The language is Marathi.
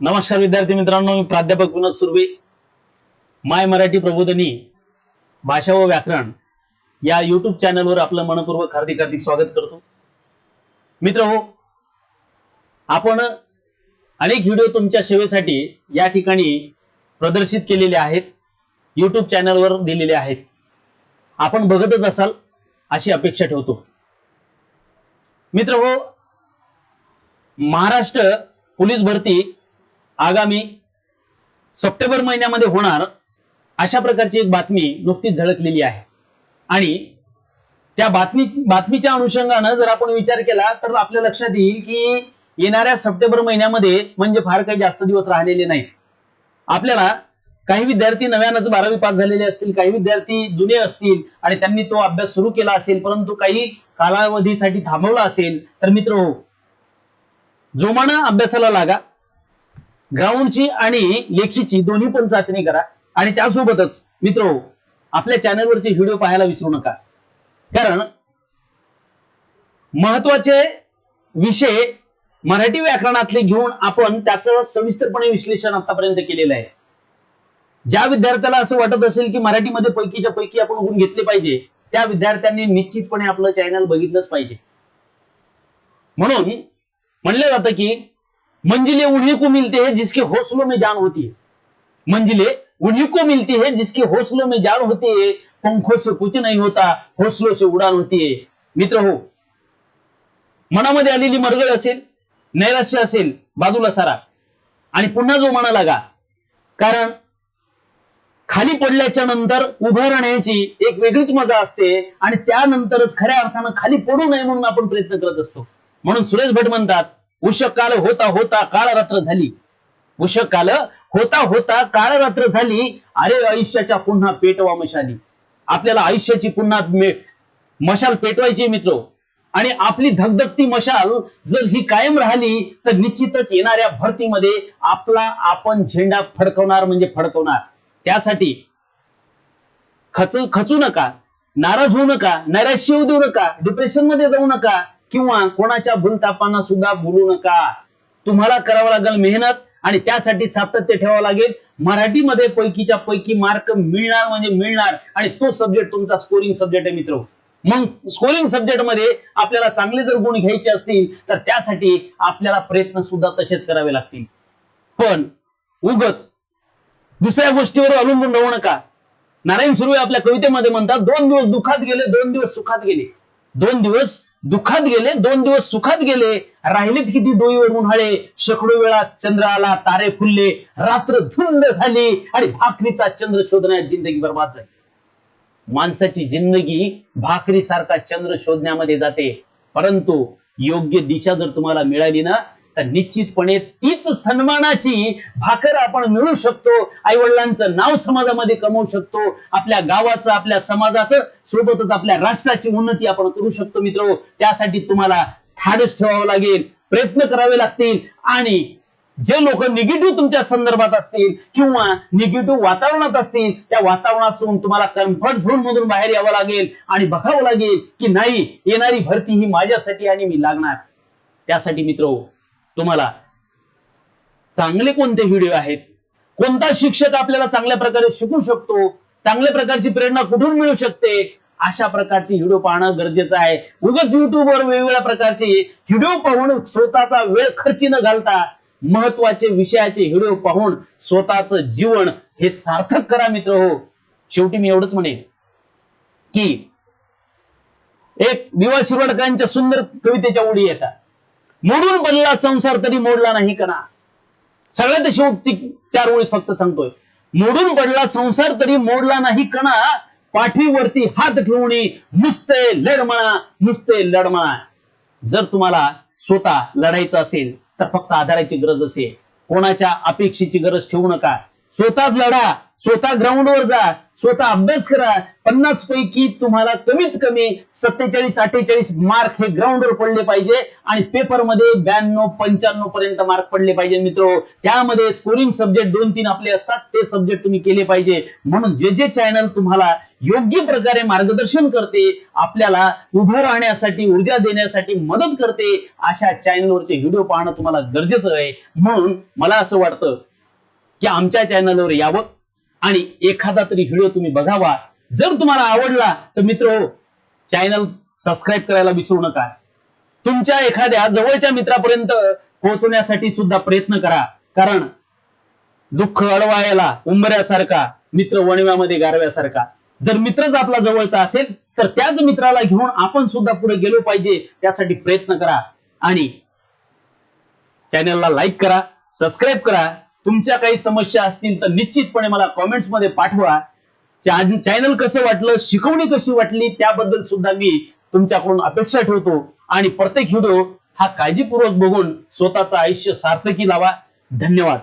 नमस्कार विद्यार्थी मित्रांनो मी प्राध्यापक विनोद सुर्वे. माय मराठी प्रबोधनी भाषा व व्याकरण या युट्यूब चॅनलवर आपलं मनपूर्वक हार्दिक हार्दिक स्वागत करतो. मित्र हो आपण अनेक व्हिडिओ तुमच्या सेवेसाठी या ठिकाणी प्रदर्शित केलेले आहेत युट्यूब चॅनलवर दिलेले आहेत. आपण बघतच असाल अशी अपेक्षा ठेवतो. मित्र हो महाराष्ट्र पोलीस भरती आगामी सप्टेंबर महिन्यामध्ये होणार अशा प्रकारची एक बातमी नुकतीच झळकलेली आहे. आणि त्या बातमी बातमीच्या अनुषंगानं जर आपण विचार केला तर आपल्या लक्षात येईल की येणाऱ्या सप्टेंबर महिन्यामध्ये म्हणजे फार काही जास्त दिवस राहिलेले नाही आपल्याला काही विद्यार्थी नव्यानंच बारावी पास झालेले असतील काही विद्यार्थी जुने असतील आणि त्यांनी तो अभ्यास सुरू केला असेल परंतु काही कालावधीसाठी थांबवला असेल तर मित्र हो जोमानं अभ्यासाला लागा. ग्राउंडची आणि लेखीची दोन्ही पण चाचणी करा. आणि त्यासोबतच मित्र आपल्या चॅनलवरचे व्हिडिओ पाहायला विसरू नका. कारण महत्त्वाचे विषय मराठी व्याकरणातले घेऊन आपण त्याचं सविस्तरपणे विश्लेषण आतापर्यंत केलेलं आहे. ज्या विद्यार्थ्याला असं वाटत असेल की मराठीमध्ये पैकीच्या पैकी आपण गुण घेतले पाहिजे त्या विद्यार्थ्यांनी निश्चितपणे आपलं चॅनल बघितलंच पाहिजे. म्हणून म्हणलं जातं की मंजिले उन्हीं को मिलते हैं जिसके हौसलों में जान होती है। मंजिले उन्हीं को मिलती है जिसके हौसलों में जान होती है। पंखों से कुछ नहीं होता हौसलों से उडान होती है। मित्र हो मनामध्ये आलेली मरगळ असेल नैराश्य असेल बाजूला सारा. आणि पुन्हा जो म्हणा लागा कारण खाली पडल्याच्या नंतर उभं राहण्याची एक वेगळीच मजा असते आणि त्यानंतरच खऱ्या अर्थानं खाली पडू नये म्हणून आपण प्रयत्न करत असतो. म्हणून सुरेश भट म्हणतात उषकाल होता होता काळ रात्र झाली. उषकाल होता होता काळ रात्र झाली. अरे आयुष्याच्या पुन्हा पेटवा मशाली. आपल्याला आयुष्याची पुन्हा मशाल पेटवायची मित्र. आणि आपली धगधगती मशाल जर ही कायम राहिली तर निश्चितच येणाऱ्या भरतीमध्ये आपला आपण झेंडा फडकवणार म्हणजे फडकवणार. त्यासाठी खच खचू नका नाराज होऊ नका नैराश्य होऊ देऊ नका डिप्रेशनमध्ये जाऊ नका. किंवा कोणाच्या भूलतापांना सुद्धा बोलू नका. तुम्हाला करावं लागेल मेहनत आणि त्यासाठी सातत्य ठेवावं लागेल. मराठीमध्ये पैकीच्या पैकी मार्क मिळणार म्हणजे मिळणार आणि तो सब्जेक्ट तुमचा स्कोरिंग सब्जेक्ट आहे मित्र. मग स्कोरिंग सब्जेक्टमध्ये आपल्याला चांगले जर गुण घ्यायचे असतील तर त्यासाठी आपल्याला प्रयत्न सुद्धा तसेच करावे लागतील. पण उगच दुसऱ्या गोष्टीवर अवलंबून राहू नका. नारायण सुर्वे आपल्या कवितेमध्ये म्हणतात दोन दिवस दुःखात गेले दोन दिवस सुखात गेले. दोन दिवस दुःखात गेले दोन दिवस सुखात गेले राहिलेत किती डोईवर उन्हाळे शेकडो वेळा चंद्र आला तारे फुलले रात्र धुंद झाली आणि भाकरीचा चंद्र शोधण्यात जिंदगी बर्बाद झाली. माणसाची जिंदगी भाकरीसारखा चंद्र शोधण्यामध्ये जाते परंतु योग्य दिशा जर तुम्हाला मिळाली ना तर निश्चितपणे तीच सन्मानाची भाकर आपण मिळू शकतो. आई वडिलांचं नाव समाजामध्ये कमवू शकतो. आपल्या गावाचं आपल्या समाजाचं सोबतच आपल्या राष्ट्राची उन्नती आपण करू शकतो मित्र. त्यासाठी तुम्हाला धाडस ठेवावं लागेल प्रयत्न करावे लागतील आणि जे लोक निगेटिव्ह तुमच्या संदर्भात असतील किंवा निगेटिव्ह वातावरणात असतील त्या वातावरणातून तुम्हाला कम्फर्ट झोन मधून बाहेर यावं लागेल आणि बघावं लागेल की नाही येणारी भरती ही माझ्यासाठी आणि मी लागणार. त्यासाठी मित्र तुम्हाला. चांगले कोणते व्हिडिओ आहेत? कोणता शिक्षक आपल्याला चांगल्या प्रकारे शिकू शकतो? चांगल्या प्रकारची प्रेरणा कुठून मिळू शकते? अशा प्रकारचे व्हिडिओ पाहणं गरजेचं आहे. उगाच युट्यूबवर वेगवेगळ्या प्रकारचे व्हिडिओ पाहून स्वतःचा वेळ खर्ची न घालता महत्त्वाचे विषयाचे व्हिडिओ पाहून स्वतःचं जीवन हे सार्थक करा मित्र हो. शेवटी मी एवढंच म्हणेन की एक दिवा शिरवाडकरांच्या सुंदर कवितेच्या ओळी येतात. मोडून बनला संसार तरी मोडला नाही कणा सगळ्यात शेवटची चार ओळी फक्त सांगतोय. मोडून पडला संसार तरी मोडला नाही कणा पाठीवरती हात ठेवणे नुसते लढ नुसते लढ जर तुम्हाला स्वतः लढायचं असेल तर फक्त आधाराची गरज असेल. कोणाच्या अपेक्षेची गरज ठेवू नका. स्वतः लढा स्वतः ग्राउंडवर जा स्वतः अभ्यास करा. पन्नास पैकी तुम्हाला कमीत कमी सत्तेचाळीस अठ्ठेचाळीस मार्क हे ग्राउंडवर पडले पाहिजे आणि पेपरमध्ये ब्याण्णव पंच्याण्णव पर्यंत मार्क पडले पाहिजे मित्र. त्यामध्ये स्कोरिंग सब्जेक्ट दोन तीन आपले असतात ते सब्जेक्ट तुम्ही केले पाहिजे. म्हणून जे जे चॅनल तुम्हाला योग्य प्रकारे मार्गदर्शन करते आपल्याला उभं राहण्यासाठी ऊर्जा देण्यासाठी मदत करते अशा चॅनलवरचे व्हिडिओ पाहणं तुम्हाला गरजेचं आहे. म्हणून मला असं वाटतं की आमच्या चॅनलवर यावं. आणि एखादा तरी व्हिडिओ तुम्ही बघावा. जर तुम्हाला आवडला तर मित्र चॅनल सबस्क्राईब करायला विसरू नका. तुमच्या एखाद्या जवळच्या मित्रापर्यंत पोहोचवण्यासाठी सुद्धा प्रयत्न करा. कारण दुःख अडवायला उंबऱ्यासारखा मित्र वणव्यामध्ये गारव्यासारखा. जर मित्रच आपला जवळचा असेल तर त्याच मित्राला घेऊन आपण सुद्धा पुढे गेलो पाहिजे त्यासाठी प्रयत्न करा. आणि चॅनलला लाईक करा सबस्क्राईब करा. तुमच्या काही समस्या असतील तर निश्चितपणे मला कॉमेंट्समध्ये पाठवा. चॅनल कसं वाटलं शिकवणी कशी वाटली त्याबद्दल सुद्धा मी तुमच्याकडून अपेक्षा ठेवतो. आणि प्रत्येक व्हिडिओ हा काळजीपूर्वक बघून स्वतःचं आयुष्य सार्थकी लावा. धन्यवाद.